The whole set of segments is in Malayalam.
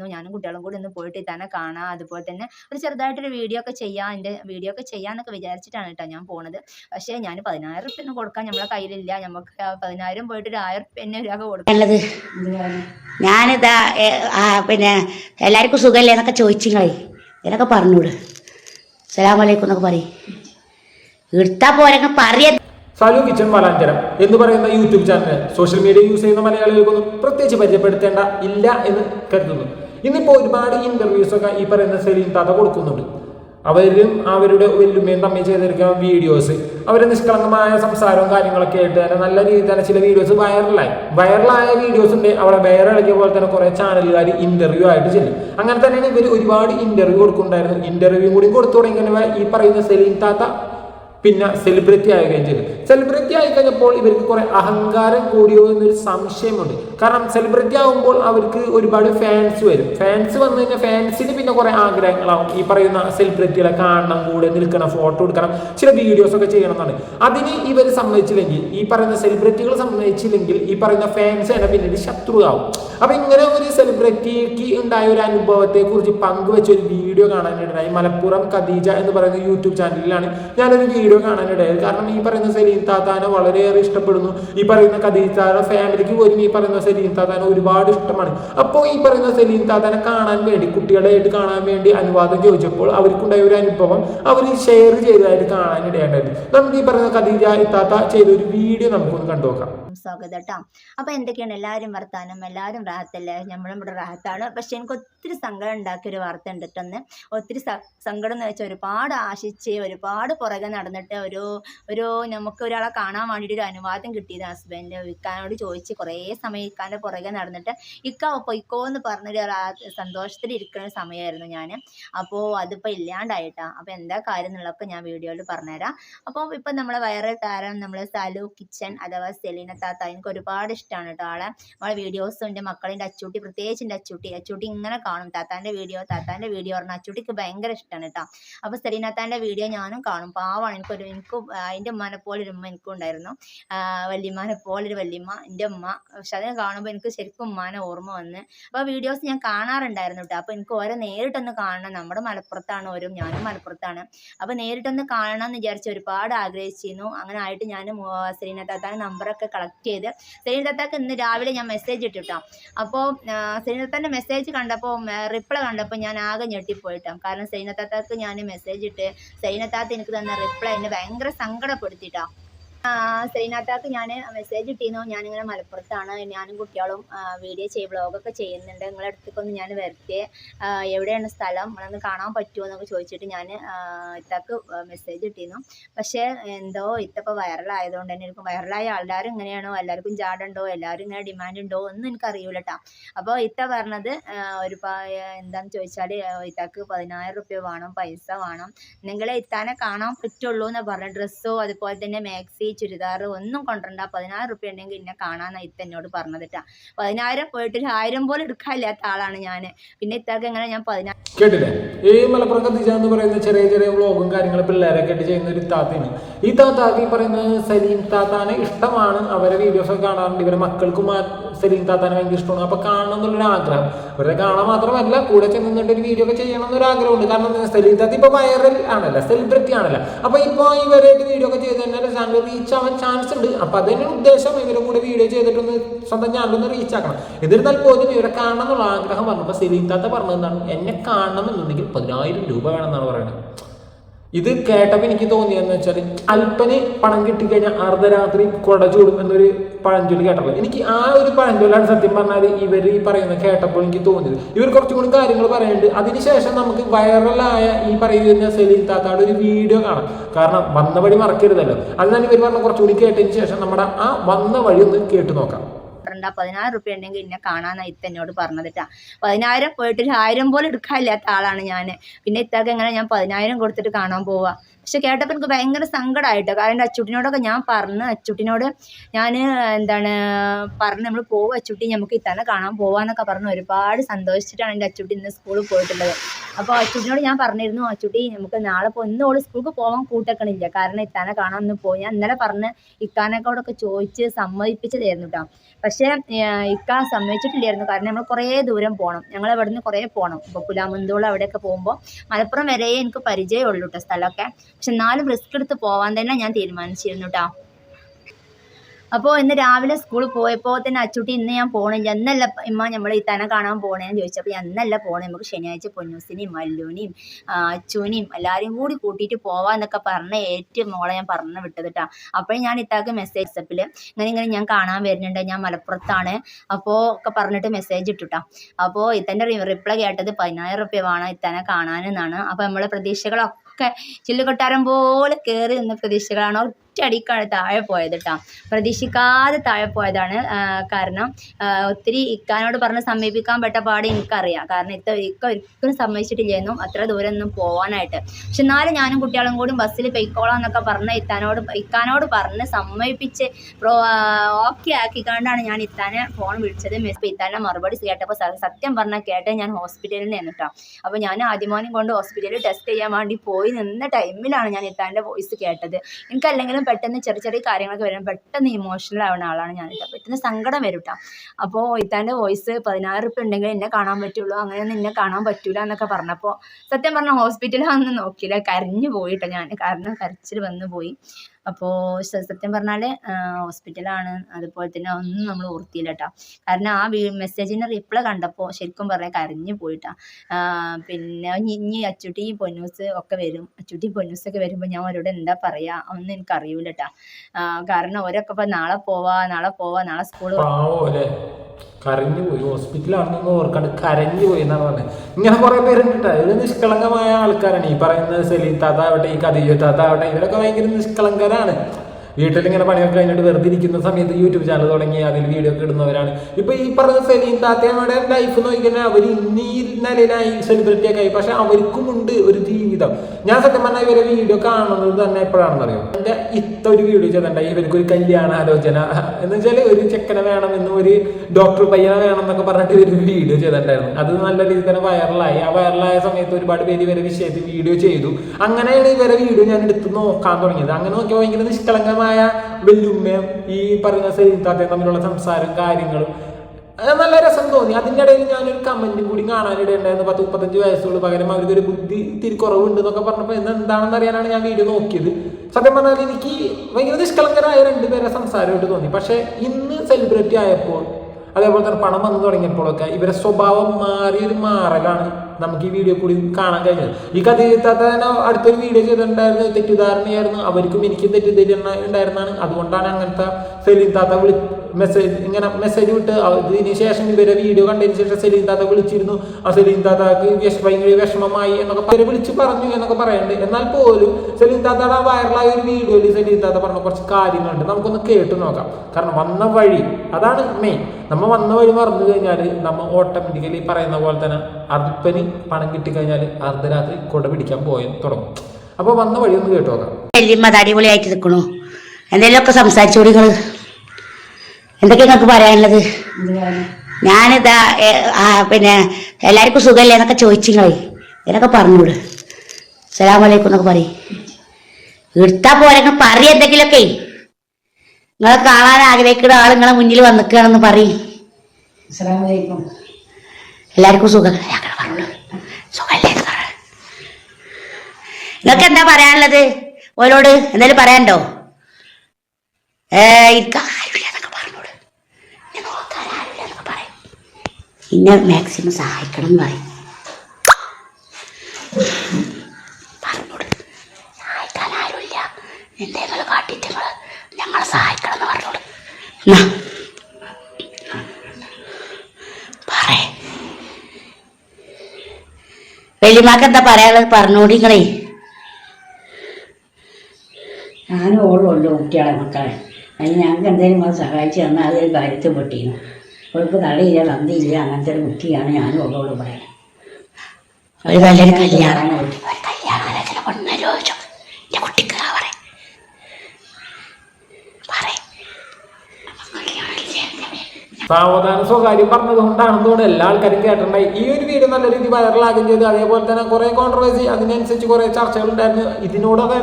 പറയുന്നു ഞാനും കുട്ടികളും കൂടി ഒന്ന് പോയിട്ട് തന്നെ കാണാം. അതുപോലെ തന്നെ ഒരു ചെറുതായിട്ടൊരു വീഡിയോ ഒക്കെ ചെയ്യാം. എന്റെ വീഡിയോ ഒക്കെ ചെയ്യാന്നൊക്കെ വിചാരിച്ചിട്ടാണ് കേട്ടോ ഞാൻ പോണത്. പക്ഷേ ഞാൻ പതിനായിരം റുപ്യ ഒന്നും കൊടുക്കാൻ നമ്മളെ കയ്യിലില്ല. നമുക്ക് ആ പതിനായിരം പോയിട്ട് ഒരു ആയിരം റുപ്യ തന്നെ ഒരാൾക്ക് കൊടുക്കാം. ഞാനിതാ പിന്നെ എല്ലാവർക്കും സുഖമല്ലേ എന്നൊക്കെ ചോദിച്ചിങ്ങളെ. എന്നൊക്കെ പറഞ്ഞൂട് സലാമലൈക്കും എന്നൊക്കെ പറയും. എടുത്താ പോരങ്ങ് പറയ. സാലു കിച്ചൺ മലാഞ്ചരം എന്ന് പറയുന്ന YouTube channel. Social media use ചെയ്യുന്ന മലയാളികൾക്കൊന്നും പ്രത്യേകിച്ച് പരിചയപ്പെടുത്തേണ്ട ഇല്ല എന്ന് കരുതുന്നു. ഇന്നിപ്പോൾ ഒരുപാട് ഇന്റർവ്യൂസ് ഒക്കെ ഈ പറയുന്ന സെലീൻ താത്ത കൊടുക്കുന്നുണ്ട്. അവരും അവരുടെ വെല്ലുമയും തമ്മിൽ ചെയ്തിരിക്കുന്ന വീഡിയോസ് അവരെ നിഷ്കളങ്കമായ സംസാരവും കാര്യങ്ങളൊക്കെ ആയിട്ട് തന്നെ നല്ല രീതിയിൽ തന്നെ ചില വീഡിയോസ് വൈറലായി വൈറലായ വീഡിയോസ് ഉണ്ട്. അവിടെ വൈറലാക്കിയ പോലെ തന്നെ കുറേ ചാനലുകാർ ഇന്റർവ്യൂ ആയിട്ട് ചെല്ലും. അങ്ങനെ തന്നെയാണ് ഇവർ ഒരുപാട് ഇന്റർവ്യൂ കൊടുക്കുന്നുണ്ടായിരുന്നു. ഇന്റർവ്യൂ കൂടി കൊടുത്തു തുടങ്ങിയ ഈ പറയുന്ന സെലീൻ താത്ത പിന്നെ സെലിബ്രിറ്റി ആവുകയും ചെയ്തു സെലിബ്രിറ്റി ആയി കഴിഞ്ഞപ്പോൾ ഇവർക്ക് കുറെ അഹങ്കാരം കൂടിയോ എന്നൊരു സംശയമുണ്ട്. കാരണം സെലിബ്രിറ്റി ആകുമ്പോൾ അവർക്ക് ഒരുപാട് ഫാൻസ് വരും. ഫാൻസ് വന്നു കഴിഞ്ഞാൽ ഫാൻസിന് പിന്നെ കുറെ ആഗ്രഹങ്ങളാവും. ഈ പറയുന്ന സെലിബ്രിറ്റികളെ കാണണം കൂടെ നിൽക്കണം ഫോട്ടോ എടുക്കണം ചില വീഡിയോസ് ഒക്കെ ചെയ്യണം എന്നാണ് അതിന് ഇവർ സമ്മതിച്ചില്ലെങ്കിൽ ഈ പറയുന്ന സെലിബ്രിറ്റികൾ സമ്മതിച്ചില്ലെങ്കിൽ ഈ പറയുന്ന ഫാൻസ് തന്നെ പിന്നീട് ശത്രുവാകും അപ്പൊ ഇങ്ങനെ ഒരു സെലിബ്രിറ്റിക്ക് ഉണ്ടായ ഒരു അനുഭവത്തെ കുറിച്ച് പങ്കുവെച്ച ഒരു വീഡിയോ കാണാനിടയായി. മലപ്പുറം ഖദീജ എന്ന് പറയുന്ന യൂട്യൂബ് ചാനലിലാണ് ഞാനൊരു വീഡിയോ കാണാനിടയായത്. കാരണം ഈ പറയുന്ന സലീം താത്താനെ വളരെയേറെ ഇഷ്ടപ്പെടുന്നു. ഈ പറയുന്ന ഖദീജ ഫാമിലിക്ക് പോലും ഈ പറയുന്ന സലീം താത്താനെ ഒരുപാട് ഇഷ്ടമാണ്. അപ്പോൾ ഈ പറയുന്ന സലീം താത്താനെ കാണാൻ വേണ്ടി കുട്ടികളായിട്ട് കാണാൻ വേണ്ടി അനുവാദം ചോദിച്ചപ്പോൾ അവർക്കുണ്ടായ ഒരു അനുഭവം അവർ ഷെയർ ചെയ്തതായിട്ട് കാണാൻ ഇടയുണ്ടായിരുന്നു നമുക്ക് ഈ പറയുന്ന ഖദീജ ഇത്താത്ത ചെയ്ത ഒരു വീഡിയോ നമുക്കൊന്ന് കണ്ടു നോക്കാം സ്വാഗതം കേട്ടോ അപ്പോൾ എന്തൊക്കെയാണ് എല്ലാവരും വർത്താനം? എല്ലാവരും റാഹത്തല്ലേ നമ്മളും ഇവിടെ റാഹത്താണ്. പക്ഷെ എനിക്ക് ഒത്തിരി സങ്കടം ഉണ്ടാക്കിയ ഒരു വാർത്ത ഉണ്ടിട്ടെന്ന് ഒത്തിരി സങ്കടം എന്ന് വെച്ചാൽ ഒരുപാട് ആശിച്ച് ഒരുപാട് പുറകെ നടന്നിട്ട് ഒരു ഒരു നമുക്ക് ഒരാളെ കാണാൻ വേണ്ടിയിട്ട് ഒരു അനുവാദം കിട്ടിയത് ഹസ്ബൻഡ്. ഇക്കാനോട് ചോദിച്ച് കുറേ സമയം ഇക്കാന്റെ പുറകെ നടന്നിട്ട് ഇക്ക പൊയ്ക്കോ എന്ന് പറഞ്ഞൊരു സന്തോഷത്തിൽ ഇരിക്കുന്ന സമയമായിരുന്നു ഞാൻ അപ്പോൾ അതിപ്പോൾ ഇല്ലാണ്ടായിട്ടാണ് അപ്പോൾ എന്താ കാര്യം എന്നുള്ളതൊക്കെ ഞാൻ വീഡിയോയിൽ പറഞ്ഞുതരാം. അപ്പോൾ ഇപ്പം നമ്മളെ വൈറൽ താരം നമ്മൾ സലു കിച്ചൻ അഥവാ സെലീന താത്ത എനിക്ക് ഒരുപാട് ഇഷ്ടമാണ് കേട്ടോ ആളെ. നമ്മളെ വീഡിയോസും എന്റെ മക്കളിന്റെ അച്ചൂട്ടി പ്രത്യേകിച്ച് എന്റെ അച്ചൂട്ടി. അച്ചൂട്ടി ഇങ്ങനെ കാണും. താത്താന്റെ വീഡിയോ താത്താന്റെ വീഡിയോ പറഞ്ഞാൽ അച്ചൂട്ടിക്ക് ഭയങ്കര ഇഷ്ടമാണ് കേട്ടോ അപ്പോൾ സെലീനാത്താന്റെ വീഡിയോ ഞാനും കാണും. പാവാണ്. എനിക്കൊരു എനിക്ക് അതിന്റെ ഉമ്മാനെ പോലെ ഒരു ഉമ്മ എനിക്കും ഉണ്ടായിരുന്നു വല്യമ്മാനെ പോലെ ഒരു വല്യമ്മ എന്റെ ഉമ്മ. പക്ഷെ അതിനെ കാണുമ്പോൾ എനിക്ക് ശരിക്കും ഉമ്മാനെ ഓർമ്മ വന്ന്. അപ്പോൾ വീഡിയോസ് ഞാൻ കാണാറുണ്ടായിരുന്നു കേട്ടോ അപ്പോൾ എനിക്ക് ഓരോ നേരിട്ടൊന്ന് കാണണം. നമ്മുടെ മലപ്പുറത്താണ് ഓരോ ഞാനും മലപ്പുറത്താണ്. അപ്പോൾ നേരിട്ടൊന്ന് കാണണം എന്ന് വിചാരിച്ച് ഒരുപാട് ആഗ്രഹിച്ചിരുന്നു. അങ്ങനെ ആയിട്ട് ഞാൻ സെലീന താത്താന്റെ നമ്പറൊക്കെ കളക്ട് ചെയ്ത്. സെലീന ദത്താക്ക് ഇന്ന് രാവിലെ ഞാൻ മെസ്സേജ് ഇട്ടിട്ടോ. അപ്പോൾ സെലീന ദത്താന്റെ മെസ്സേജ് കണ്ടപ്പോൾ റിപ്ലൈ കണ്ടപ്പോൾ ഞാൻ ആകെ ഞെട്ടിപ്പോയിട്ടോ. കാരണം സെലീന ദത്താക്ക് ഞാൻ മെസ്സേജ് ഇട്ട് സെലീന ദത്താത്ത് എനിക്ക് തന്ന റിപ്ലൈ എന്നെ ഭയങ്കര സങ്കടപ്പെടുത്തിട്ടോ. ശ്രീനാഥാക്ക് ഞാൻ മെസ്സേജ് ഇട്ടിരുന്നു. ഞാനിങ്ങനെ മലപ്പുറത്താണ്. ഞാനും കുട്ടികളും വീഡിയോ ചെയ്യും വ്ളോഗൊക്കെ ചെയ്യുന്നുണ്ട്. നിങ്ങളുടെ അടുത്തേക്കൊന്ന് ഞാൻ വരത്തെ എവിടെയാണ് സ്ഥലം? നമ്മളൊന്ന് കാണാൻ പറ്റുമോ എന്നൊക്കെ ചോദിച്ചിട്ട് ഞാൻ ഇത്താക്ക് മെസ്സേജ് കിട്ടിയിരുന്നു പക്ഷേ എന്തോ ഇത്തപ്പോൾ വൈറലായതുകൊണ്ട് തന്നെ എനിക്ക് വൈറലായ ആൾക്കാരും ഇങ്ങനെയാണോ എല്ലാവർക്കും ജാടുണ്ടോ എല്ലാവരും ഇങ്ങനെ ഡിമാൻഡ് ഉണ്ടോ ഒന്നും എനിക്ക് അറിയൂല കേട്ടോ അപ്പോൾ ഇത്ത പറഞ്ഞത് ഒരു എന്താണെന്ന് ചോദിച്ചാൽ ഇത്താക്ക് പതിനായിരം റുപ്യ വേണം പൈസ വേണം. നിങ്ങളെ ഇത്താനെ കാണാൻ പറ്റുള്ളൂ എന്ന് പറഞ്ഞ ഡ്രസ്സോ അതുപോലെ തന്നെ മാക്സി ചുരിദാർ ഒന്നും കൊണ്ടുവരണ്ട. പതിനായിരം റുപ്യ ഉണ്ടെങ്കിൽ എന്നെ കാണാമെന്നാണ് ഇത്ത എന്നോട് പറഞ്ഞതിട്ടാ പതിനായിരം പോയിട്ട് ആയിരം പോലും എടുക്കാനില്ലാത്ത ആളാണ് ഞാൻ പിന്നെ ഇത്താക്ക് എങ്ങനെ ഞാൻ പതിനായിരം കേട്ടില്ലേ? ഈ മലപ്പുറം എന്ന് പറയുന്ന ചെറിയ ചെറിയ വ്ളോഗും കാര്യങ്ങളും പിള്ളേരൊക്കെ ആയിട്ട് ചെയ്യുന്ന ഒരു താത്തയാണ്. ഈ താത്താക്ക് ഈ പറയുന്ന സലീം താത്താനെ ഇഷ്ടമാണ്. അവരെ വീഡിയോസ് ഒക്കെ കാണാറുണ്ട്. ഇവരെ മക്കൾക്കും സലീം താത്താനെ ഭയങ്കര ഇഷ്ടമാണ്. അപ്പൊ കാണണം എന്നുള്ളൊരു ആഗ്രഹം ഇവരെ കാണാൻ മാത്രമല്ല കൂടെ ചെന്നിട്ട് ഒരു വീഡിയോ ഒക്കെ ചെയ്യണം എന്നൊരു ആഗ്രഹമുണ്ട് കാരണം സലീം താത്ത ഇപ്പൊ വൈറൽ ആണല്ലോ സെലിബ്രിറ്റി ആണല്ലോ. അപ്പൊ ഇപ്പൊ ഇവരായിട്ട് വീഡിയോ ഒക്കെ ചെയ്ത് കഴിഞ്ഞാൽ ചാനൽ റീച്ച് ആവാൻ ചാൻസ് ഉണ്ട്. അപ്പൊ അതന്നെ ഉദ്ദേശം. ഇവരെ കൂടെ വീഡിയോ ചെയ്തിട്ടൊന്ന് സ്വന്തം ചാനലൊന്ന് റീച്ച് ആക്കണം. എന്നിരുന്നാൽ പോലും ഇവരെ കാണണം എന്നുള്ള ആഗ്രഹം പറഞ്ഞു അപ്പൊ സലീം താത്ത പറഞ്ഞത് എന്നെ കാണണം എന്നുണ്ടെങ്കിൽ പതിനായിരം രൂപ വേണമെന്നാണ് പറയുന്നത്. ഇത് കേട്ടപ്പോൾ എനിക്ക് തോന്നിയെന്ന് വെച്ചാൽ അല്പന് പണം കിട്ടിക്കഴിഞ്ഞാൽ അർദ്ധരാത്രി കൊട എന്നൊരു പഴഞ്ചൊല്ലി കേട്ടപ്പോൾ എനിക്ക് ആ ഒരു പഴഞ്ചൊല്ലാണ് സത്യം പറഞ്ഞാൽ ഇവർ ഈ പറയുന്നത് കേട്ടപ്പോൾ എനിക്ക് തോന്നിയത്. ഇവർ കുറച്ചും കൂടി കാര്യങ്ങൾ പറയുന്നുണ്ട്. അതിനുശേഷം നമുക്ക് വൈറലായ ഈ പറയുന്ന സെലീൻ താത്താടെ ഒരു വീഡിയോ കാണാം. കാരണം വന്ന വഴി മറക്കരുതല്ലോ. അതിനാണ് ഇവർ പറഞ്ഞ കുറച്ചുകൂടി കേട്ടതിന് ശേഷം നമ്മുടെ ആ വന്ന വഴി ഒന്ന് കേട്ടു നോക്കാം. പറഞ്ഞ പതിനായിരം റുപ്യ ഉണ്ടെങ്കിൽ എന്നെ കാണാന്നാണ് ഇത്ത എന്നോട് പറഞ്ഞതിട്ടാ പതിനായിരം പോയിട്ട് ഒരു ആയിരം പോലും എടുക്കാനില്ലാത്ത ആളാണ് ഞാൻ പിന്നെ ഇത്താക്ക് എങ്ങനെ ഞാൻ പതിനായിരം കൊടുത്തിട്ട് കാണാൻ പോവാ. പക്ഷെ കേട്ടപ്പോൾ എനിക്ക് ഭയങ്കര സങ്കടമായിട്ടോ കാരണം എന്റെ അച്ചുട്ടിനോടൊക്കെ ഞാൻ പറഞ്ഞു അച്ചുട്ടിനോട് ഞാൻ എന്താണ് പറഞ്ഞ് നമ്മൾ പോകും അച്ചുട്ടി നമുക്ക് ഇത്തന്നെ കാണാൻ പോവാന്നൊക്കെ പറഞ്ഞ് ഒരുപാട് സന്തോഷിച്ചിട്ടാണ് എന്റെ അച്ചുട്ടി ഇന്ന് സ്കൂളിൽ പോയിട്ടുള്ളത്. അപ്പോൾ അച്ചുട്ടിനോട് ഞാൻ പറഞ്ഞിരുന്നു അച്ചുട്ടി നമുക്ക് നാളെ ഇപ്പോൾ ഓൾ സ്കൂൾക്ക് പോകാൻ കൂട്ടക്കണില്ല. കാരണം ഇത്താനെ കാണാൻ ഒന്ന് പോയി. ഞാൻ ഇന്നലെ പറഞ്ഞ് ഇക്കാനൊക്കെ ചോദിച്ച് സമ്മതിപ്പിച്ചതായിരുന്നു കേട്ടോ പക്ഷേ ഇക്ക സമ്മതിച്ചിട്ടില്ലായിരുന്നു. കാരണം നമ്മൾ കുറേ ദൂരം പോകണം ഞങ്ങൾ അവിടെ നിന്ന് കുറേ പോകണം ഇപ്പോൾ പുലാമന്തോളം അവിടെയൊക്കെ പോകുമ്പോൾ മലപ്പുറം വരെയേ എനിക്ക് പരിചയമുള്ളൂ കേട്ടോ സ്ഥലമൊക്കെ. പക്ഷെ എന്നാലും റിസ്ക് എടുത്ത് പോകാൻ തന്നെ ഞാൻ തീരുമാനിച്ചിരുന്നു കേട്ടോ അപ്പോൾ ഇന്ന് രാവിലെ സ്കൂളിൽ പോയപ്പോൾ തന്നെ അച്ചുട്ടി ഇന്ന് ഞാൻ പോകണില്ല എന്നല്ല ഇമ്മ നമ്മൾ ഈ തന്നെ കാണാൻ പോണേന്ന് ചോദിച്ചപ്പോൾ എന്നല്ല പോണേ. നമുക്ക് ശനിയാഴ്ച പൊന്നൂസിനെയും മല്ലുവിനെയും അച്ചുവിനെയും എല്ലാവരെയും കൂടി കൂട്ടിയിട്ട് പോവാന്നൊക്കെ പറഞ്ഞ ഏറ്റവും മോളെ ഞാൻ പറഞ്ഞു വിട്ടത് കേട്ടോ അപ്പോഴും ഞാൻ ഇത്താക്ക് മെസ്സേജ് വാട്സപ്പിൽ ഇങ്ങനെ ഇങ്ങനെ ഞാൻ കാണാൻ വരുന്നുണ്ട്. ഞാൻ മലപ്പുറത്താണ്. അപ്പോൾ ഒക്കെ പറഞ്ഞിട്ട് മെസ്സേജ് ഇട്ടുട്ടാ അപ്പോൾ ഇത്തന്റെ റിപ്ലൈ കേട്ടത് പതിനായിരം റുപ്യ വേണം ഇത്തനെ കാണാനെന്നാണ്. അപ്പോൾ നമ്മളെ പ്രതീക്ഷകളൊക്കെ ചില്ലുകൊട്ടാരം പോലെ കയറി നിന്ന പ്രതീക്ഷകളാണ്. ഒറ്റയടിക്കാണ് താഴെ പോയത് കേട്ടോ പ്രതീക്ഷിക്കാതെ താഴെ പോയതാണ് കാരണം ഒത്തിരി ഇക്കാനോട് പറഞ്ഞ് സമീപിക്കാൻ പെട്ട പാട് എനിക്കറിയാം. കാരണം ഇത്ത ഇക്ക ഒരിക്കലും സമ്മതിച്ചിട്ടില്ലായിരുന്നു അത്ര ദൂരം ഒന്നും പോകാനായിട്ട് പക്ഷെ എന്നാലും ഞാനും കുട്ടികളും കൂടി ബസ്സിൽ പൊയ്ക്കോളാം എന്നൊക്കെ പറഞ്ഞ് ഇത്താനോട് ഇക്കാനോട് പറഞ്ഞ് സമ്മതിപ്പിച്ച് ഓക്കെ ആക്കിക്കാണ്ടാണ് ഞാൻ ഇത്താനെ ഫോൺ വിളിച്ചത്. മിസ് ഇത്താനെ മറുപടി കേട്ടപ്പോൾ സത്യം പറഞ്ഞാൽ കേട്ടേ ഞാൻ ഹോസ്പിറ്റലിൽ നിന്ന് കേട്ടോ അപ്പോൾ ഞാൻ ആദ്യമാനം കൊണ്ട് ഹോസ്പിറ്റലിൽ ടെസ്റ്റ് ചെയ്യാൻ വേണ്ടി പോയി നിന്ന ടൈമിലാണ് ഞാൻ ഇത്താന്റെ വോയിസ് കേട്ടത്. എനിക്കല്ലെങ്കിലും പെട്ടെന്ന് ചെറിയ ചെറിയ കാര്യങ്ങളൊക്കെ വരും പെട്ടെന്ന് ഇമോഷണൽ ആവുന്ന ആളാണ് ഞാൻ കേട്ടോ. പെട്ടെന്ന് സങ്കടം വരും കേട്ടോ. അപ്പോൾ ഇത്താന്റെ വോയിസ് പതിനായിരം റുപ്യ ഉണ്ടെങ്കിൽ എന്നെ കാണാൻ പറ്റുള്ളൂ. അങ്ങനെയൊന്നും എന്നെ കാണാൻ പറ്റൂല എന്നൊക്കെ പറഞ്ഞപ്പോൾ സത്യം പറഞ്ഞാൽ ഹോസ്പിറ്റലിൽ വന്ന് നോക്കിയില്ല. കരഞ്ഞു പോയിട്ടോ ഞാൻ. കാരണം കരച്ചിൽ വന്നു പോയി. അപ്പോൾ സത്യം പറഞ്ഞാൽ ഹോസ്പിറ്റലാണ്. അതുപോലെ തന്നെ ഒന്നും നമ്മൾ ഓർത്തിയില്ല കേട്ടോ കാരണം ആ മെസ്സേജിന് റിപ്ലൈ കണ്ടപ്പോൾ ശരിക്കും പറഞ്ഞാൽ കരഞ്ഞു പോയിട്ടാ. പിന്നെ ഇനി അച്ചുട്ടി പൊന്നൂസ് ഒക്കെ വരും. അച്ചുട്ടി പൊന്നൂസ് ഒക്കെ വരുമ്പോൾ ഞാൻ അവരോട് എന്താ പറയുക ഒന്നും എനിക്ക് അറിയൂല കേട്ടാ കാരണം അവരൊക്കെ ഇപ്പം നാളെ പോവാ നാളെ പോവാ നാളെ അല്ലേ കരഞ്ഞു പോയി. ഹോസ്പിറ്റലാണെന്ന് ഓർക്കാണ്ട് കരഞ്ഞു പോയി എന്നാണ് പറഞ്ഞത് ഇങ്ങനെ കുറെ പേരുണ്ട് ഇവർ നിഷ്കളങ്കമായ ആൾക്കാരാണ്. ഈ പറയുന്ന സലീം താത്ത ഈ കഥയോ താത്ത ആവട്ടെ ഇവരൊക്കെ ഭയങ്കര നിഷ്കളങ്കരാണ് വീട്ടിൽ ഇങ്ങനെ പണിയൊക്കെ കഴിഞ്ഞിട്ട് വെറുതെ ഇരിക്കുന്ന സമയത്ത് യൂട്യൂബ് ചാനൽ തുടങ്ങി അതിൽ വീഡിയോ ഒക്കെ ഇടുന്നവരാണ്. ഇപ്പൊ ഈ പറഞ്ഞ സെലീൻ താത്തയുടെ ലൈഫ് നോക്കിക്കഴിഞ്ഞാൽ അവർ ഇന്നീ നിലയിലായി സെലിബ്രിറ്റി ഒക്കെ ആയി. പക്ഷെ അവർക്കും ഉണ്ട് ഒരു ജീവിതം. ഞാൻ സത്യം പറഞ്ഞാൽ ഇവരെ വീഡിയോ കാണുന്നത് തന്നെ എപ്പോഴാണെന്ന് അറിയാം എന്റെ ഇത്ത ഒരു വീഡിയോ ചെയ്തിട്ടുണ്ട് ഇവർക്ക് ഒരു കല്യാണ ആലോചന. എന്ന് വെച്ചാൽ ഒരു ചെക്കനെ വേണമെന്ന് ഒരു ഡോക്ടർ പയ്യനെ വേണം എന്നൊക്കെ പറഞ്ഞിട്ട് ഇവർ വീഡിയോ ചെയ്തിട്ടുണ്ടായിരുന്നു. അത് നല്ല രീതിയിൽ തന്നെ വൈറലായി ആ വൈറലായ സമയത്ത് ഒരുപാട് പേര് ഇവരെ വിഷയത്തിൽ വീഡിയോ ചെയ്തു. അങ്ങനെയാണ് ഇവരെ വീഡിയോ ഞാൻ എടുത്ത് നോക്കാൻ തുടങ്ങിയത്. അങ്ങനെ നോക്കിയാൽ ഭയങ്കര നിഷ്കളങ്കമായ വെല്ലുമ്മയും ഈ പറയുന്ന താത്തയും തമ്മിലുള്ള സംസാരം കാര്യങ്ങളും. നല്ല രസം തോന്നി. അതിന്റെ ഇടയിൽ ഞാനൊരു കമന്റും കൂടി കാണാനിടയുണ്ടായിരുന്നു പത്ത് മുപ്പത്തഞ്ച് വയസ്സുള്ള. പകരം അവർക്ക് ഒരു ബുദ്ധി ഇത്തിരി കുറവുണ്ട് എന്നൊക്കെ പറഞ്ഞപ്പോൾ ഇന്ന് എന്താണെന്ന് അറിയാനാണ് ഞാൻ വീഡിയോ നോക്കിയത്. സത്യം പറഞ്ഞാൽ എനിക്ക് ഭയങ്കര നിഷ്കളങ്കരായ രണ്ടുപേരെ സംസാരമായിട്ട് തോന്നി. പക്ഷേ ഇന്ന് സെലിബ്രിറ്റി ആയപ്പോൾ അതേപോലെ തന്നെ പണം വന്നു തുടങ്ങിയപ്പോഴൊക്കെ ഇവരെ സ്വഭാവം മാറിയൊരു മാറലാണ്. നമുക്ക് ഈ വീഡിയോ കൂടി കാണാൻ കഴിഞ്ഞത്. ഈ കഥയിലത്തെ തന്നെ അടുത്തൊരു വീഡിയോ ചെയ്തിട്ടുണ്ടായിരുന്നു തെറ്റിദ്ധാരണയായിരുന്നു. അവർക്കും എനിക്കും തെറ്റിദ്ധരണ ഉണ്ടായിരുന്നാണ്. അതുകൊണ്ടാണ് അങ്ങനത്തെ സെലീം താത്ത വിളി മെസ്സേജ് ഇങ്ങനെ മെസ്സേജ് വിട്ട് ഇതിന് ശേഷം ഇവരെ വീഡിയോ കണ്ടതിന് ശേഷം സലീം താത്ത വിളിച്ചിരുന്നു. ആ സലീം താത്താക്ക് ഭയങ്കര വിഷമമായി എന്നൊക്കെ പേര് വിളിച്ച് പറഞ്ഞു എന്നൊക്കെ പറയുന്നുണ്ട് എന്നാൽ പോലും സലീം താത്തയുടെ ആ വൈറലായ ഒരു വീഡിയോയിൽ സലീം താത്ത പറഞ്ഞ കുറച്ച് കാര്യങ്ങളുണ്ട്. നമുക്കൊന്ന് കേട്ട് നോക്കാം. കാരണം വന്ന വഴി അതാണ് മെയിൻ നമ്മൾ വന്ന വഴി മറന്നു കഴിഞ്ഞാൽ നമ്മൾ ഓട്ടോമാറ്റിക്കലി പറയുന്ന പോലെ തന്നെ അർപ്പന് പണം കിട്ടിക്കഴിഞ്ഞാൽ അർദ്ധരാത്രി കൊട പിടിക്കാൻ പോയി തുടങ്ങും. അപ്പോൾ വന്ന വഴി ഒന്ന് കേട്ടു നോക്കാം. അടിപൊളിയായിട്ട് നിൽക്കണു എന്തെങ്കിലുമൊക്കെ സംസാരിച്ചോടി എന്തൊക്കെയാ നിങ്ങൾക്ക് പറയാനുള്ളത്? ഞാനിതാ പിന്നെ എല്ലാവർക്കും സുഖമല്ലേ എന്നൊക്കെ ചോദിച്ചിങ്ങളെ. എന്നൊക്കെ പറഞ്ഞോട്. സലാമലൈക്കും എന്നൊക്കെ പറയും. എടുത്താ പോലെ പറ എന്തെങ്കിലുമൊക്കെ നിങ്ങളെ കാണാൻ ആഗ്രഹിക്കുന്ന ആൾ നിങ്ങളെ മുന്നിൽ വന്നിക്കുകയാണെന്ന് പറയും. എല്ലാവർക്കും സുഖം. പറഞ്ഞോളൂ സുഖമല്ലേ. നിങ്ങൾക്ക് എന്താ പറയാനുള്ളത്? ഓരോട് എന്തായാലും പറയാണ്ടോ ഏ എനിക്ക് ആരുമില്ല എന്നൊക്കെ പറഞ്ഞോട് എന്നെ നോക്കാൻ ആരുമില്ല എന്നൊക്കെ പറയും ഇന്നെ മാക്സിമം സഹായിക്കണം എന്ന് പറയും. പറഞ്ഞോട് സഹായിക്കാൻ ആരുമില്ല. എന്തെങ്കിലും കാട്ടിട്ട് നിങ്ങൾ ഞങ്ങളെ സഹായിക്കണം എന്ന് പറഞ്ഞോട് എന്നാ? എന്താ പറയാനുള്ളത്? പറഞ്ഞോടി നിങ്ങളെ. ഞാനും ഓളുള്ളൂ കുട്ടികളെ മക്കളെ. അതിന് ഞങ്ങൾക്ക് എന്തെങ്കിലും സഹായിച്ചു തന്നാൽ അതൊരു കാര്യത്തിൽ പൊട്ടിയിരുന്നു അവൾക്ക് തള്ളിയില്ല തന്തിയില്ല അങ്ങനത്തെ ഒരു കുട്ടിയാണ് ഞാനും അവളോട് പറയുന്നത്. ഒരു നല്ലൊരു കല്യാണം ചോദിച്ചു. കുട്ടിക്ക് സാവധാനം സ്വകാര്യം പറഞ്ഞതുകൊണ്ടാണെന്ന് തോന്നുന്നു. എല്ലാ ആൾക്കാരും കേട്ടിട്ടുണ്ടായി. ഈ ഒരു വീഡിയോ നല്ല രീതിയിൽ വൈറലാകുകയും ചെയ്തു അതേപോലെ തന്നെ കുറേ കോൺട്രവേഴ്സി അതിനനുസരിച്ച് കുറേ ചർച്ചകൾ ഉണ്ടായിരുന്നു. ഇതിനോടൊക്കെ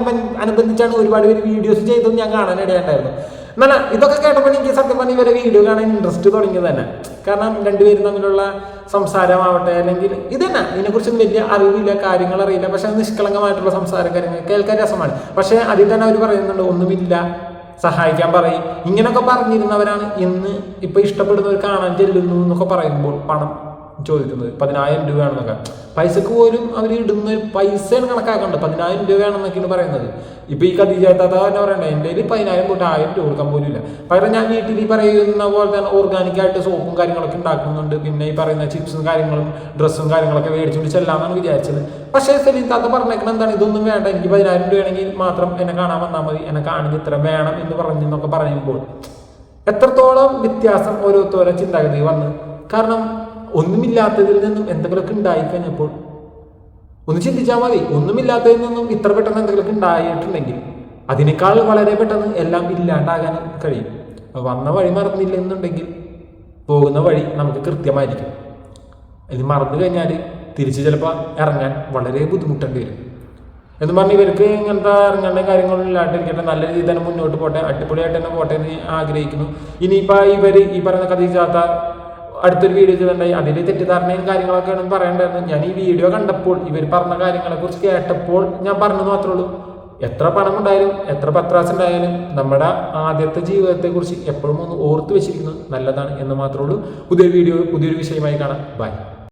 അനുബന്ധിച്ചാണ് ഒരുപാട് പേര് വീഡിയോസ് ചെയ്തതും ഞാൻ കാണാനിടയുണ്ടായിരുന്നു. എന്നാൽ ഇതൊക്കെ കേട്ടപ്പോൾ എനിക്ക് സത്യം പറഞ്ഞ ഇവരെ വീഡിയോ കാണാൻ ഇൻട്രസ്റ്റ് തുടങ്ങിയത് തന്നെ. കാരണം രണ്ടുപേരും തമ്മിലുള്ള സംസാരമാവട്ടെ അല്ലെങ്കിൽ ഇത് തന്നെ ഇതിനെക്കുറിച്ചൊന്നും വലിയ അറിവില്ല കാര്യങ്ങൾ അറിയില്ല പക്ഷെ നിഷ്കളങ്കമായിട്ടുള്ള സംസാരം കാര്യങ്ങൾ കേൾക്കാൻ രസമാണ്. പക്ഷെ അതിൽ തന്നെ അവർ പറയുന്നുണ്ട് ഒന്നുമില്ല സഹായിക്കാൻ പറയും. ഇങ്ങനെയൊക്കെ പറഞ്ഞിരുന്നവരാണ് ഇന്ന് ഇപ്പൊ ഇഷ്ടപ്പെടുന്നവർ കാണാൻ ചെല്ലുന്നു എന്നൊക്കെ പറയുമ്പോൾ പണം ചോദിക്കുന്നത് പതിനായിരം രൂപയാണെന്നൊക്കെ പൈസക്ക് പോലും അവർ ഇടുന്ന പൈസയാണ് കണക്കാക്കേണ്ടത്. പതിനായിരം രൂപയാണെന്നൊക്കെയാണ് പറയുന്നത്. ഇപ്പൊ ഈ കദീജാത്ത തന്നെ പറയണ്ടേ എന്റെ കയ്യിൽ പതിനായിരം തൊട്ട് ആയിരം രൂപ കൊടുക്കാൻ പോലും ഇല്ല പകരം ഞാൻ വീട്ടിൽ ഈ പറയുന്ന പോലെ തന്നെ ഓർഗാനിക്കായിട്ട് സോപ്പും കാര്യങ്ങളൊക്കെ ഉണ്ടാക്കുന്നുണ്ട്. പിന്നെ ഈ പറയുന്ന ചിപ്സും കാര്യങ്ങളും ഡ്രസ്സും കാര്യങ്ങളൊക്കെ മേടിച്ചുകൊണ്ട് ചെല്ലാമെന്നാണ് വിചാരിച്ചത്. പക്ഷേ സെലീൻ താത്ത പറഞ്ഞേക്കണം എന്താണ്? ഇതൊന്നും വേണ്ട. എനിക്ക് പതിനായിരം രൂപയാണെങ്കിൽ മാത്രം എന്നെ കാണാൻ വന്നാൽ മതി. എന്നെ കാണിച്ച് ഇത്ര വേണം എന്ന് പറഞ്ഞെന്നൊക്കെ പറയുമ്പോൾ എത്രത്തോളം വ്യത്യാസം ഓരോരുത്തരോ ചിന്താഗതി വന്ന്. കാരണം ഒന്നുമില്ലാത്തതിൽ നിന്നും എന്തെങ്കിലുമൊക്കെ ഉണ്ടായി കഴിഞ്ഞപ്പോൾ ഒന്ന് ചിന്തിച്ചാൽ മതി. ഒന്നുമില്ലാത്തതിൽ നിന്നും ഇത്ര പെട്ടെന്ന് എന്തെങ്കിലുമൊക്കെ ഉണ്ടായിട്ടുണ്ടെങ്കിൽ അതിനേക്കാൾ വളരെ പെട്ടെന്ന് എല്ലാം ഇല്ലാണ്ടാകാൻ കഴിയും. വന്ന വഴി മറന്നില്ല എന്നുണ്ടെങ്കിൽ പോകുന്ന വഴി നമുക്ക് കൃത്യമായിരിക്കും. ഇത് മറന്നു കഴിഞ്ഞാൽ തിരിച്ച് ചിലപ്പോൾ ഇറങ്ങാൻ വളരെ ബുദ്ധിമുട്ടേണ്ടി വരും. എന്ന് പറഞ്ഞ് ഇവർക്ക് ഇങ്ങനത്തെ ഇറങ്ങേണ്ട കാര്യങ്ങളൊന്നും ഇല്ലാണ്ടിരിക്കട്ടെ നല്ല രീതിയിൽ തന്നെ മുന്നോട്ട് പോട്ടെ അടിപൊളിയായിട്ട് തന്നെ പോട്ടെ എന്ന് ആഗ്രഹിക്കുന്നു. ഇനിയിപ്പോൾ ഇവർ ഈ പറയുന്ന കഥീജാത്ത അടുത്തൊരു വീഡിയോ ചെയ്തിട്ടുണ്ടായി. അതിൽ തെറ്റിദ്ധാരണയും കാര്യങ്ങളൊക്കെയാണ് പറയണ്ടായിരുന്നു. ഞാൻ ഈ വീഡിയോ കണ്ടപ്പോൾ ഇവർ പറഞ്ഞ കാര്യങ്ങളെക്കുറിച്ച് കേട്ടപ്പോൾ ഞാൻ പറഞ്ഞത് മാത്രമേ ഉള്ളൂ. എത്ര പണം ഉണ്ടായാലും എത്ര പത്രാസ് ഉണ്ടായാലും നമ്മുടെ ആദ്യത്തെ ജീവിതത്തെക്കുറിച്ച് എപ്പോഴും ഒന്ന് ഓർത്ത് വെച്ചിരിക്കുന്നത് നല്ലതാണ് എന്ന് മാത്രമേ ഉള്ളൂ. പുതിയൊരു വീഡിയോ പുതിയൊരു വിഷയമായി കാണാം. ബൈ